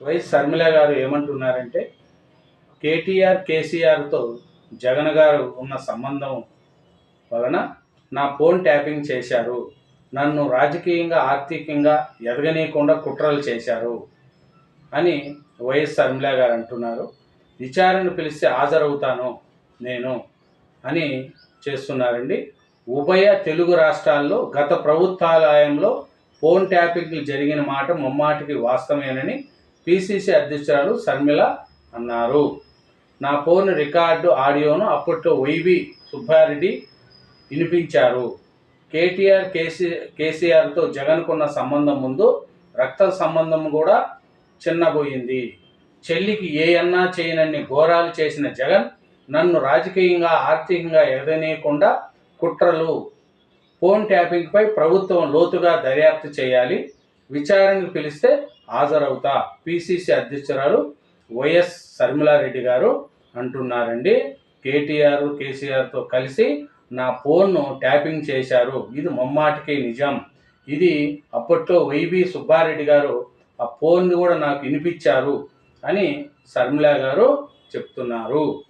YS Sharmila గారు ఏమంటున్నారంటే కేటీఆర్ కేసీఆర్తో జగన్ గారు ఉన్న సంబంధం వలన నా ఫోన్ ట్యాపింగ్ చేశారు. నన్ను రాజకీయంగా ఆర్థికంగా ఎదగనీయకుండా కుట్రలు చేశారు అని వైఎస్ శర్మిల గారు అంటున్నారు. విచారణ పిలిస్తే హాజరవుతాను నేను అని చేస్తున్నారండి. ఉభయ తెలుగు రాష్ట్రాల్లో గత ప్రభుత్వాలయంలో ఫోన్ ట్యాపింగ్లు జరిగిన మాట ముమ్మాటికి వాస్తవేనని పిసిసి అధ్యక్షురాలు శర్మిల అన్నారు. నా ఫోన్ రికార్డు ఆడియోను అప్పట్లో వైవి సుబ్బారెడ్డి వినిపించారు. కేటీఆర్ కేసీ కేసీఆర్తో జగన్కున్న సంబంధం ముందు రక్త సంబంధం కూడా చిన్నబోయింది. చెల్లికి ఏ అన్నా చేయనన్ని ఘోరాలు చేసిన జగన్ నన్ను రాజకీయంగా ఆర్థికంగా ఎదనేయకుండా కుట్రలు ఫోన్ ట్యాపింగ్పై ప్రభుత్వం లోతుగా దర్యాప్తు చేయాలి. విచారణకు పిలిస్తే హాజరవుతా. పిసిసి అధ్యక్షురాలు వైఎస్ శర్మిలారెడ్డి గారు అంటున్నారండి. కేటీఆర్ కేసీఆర్తో కలిసి నా ఫోన్ను ట్యాపింగ్ చేశారు. ఇది ముమ్మాటికి నిజం. ఇది అప్పట్లో వైబి సుబ్బారెడ్డి గారు ఆ ఫోన్ కూడా నాకు వినిపించారు అని శర్మిల గారు చెప్తున్నారు.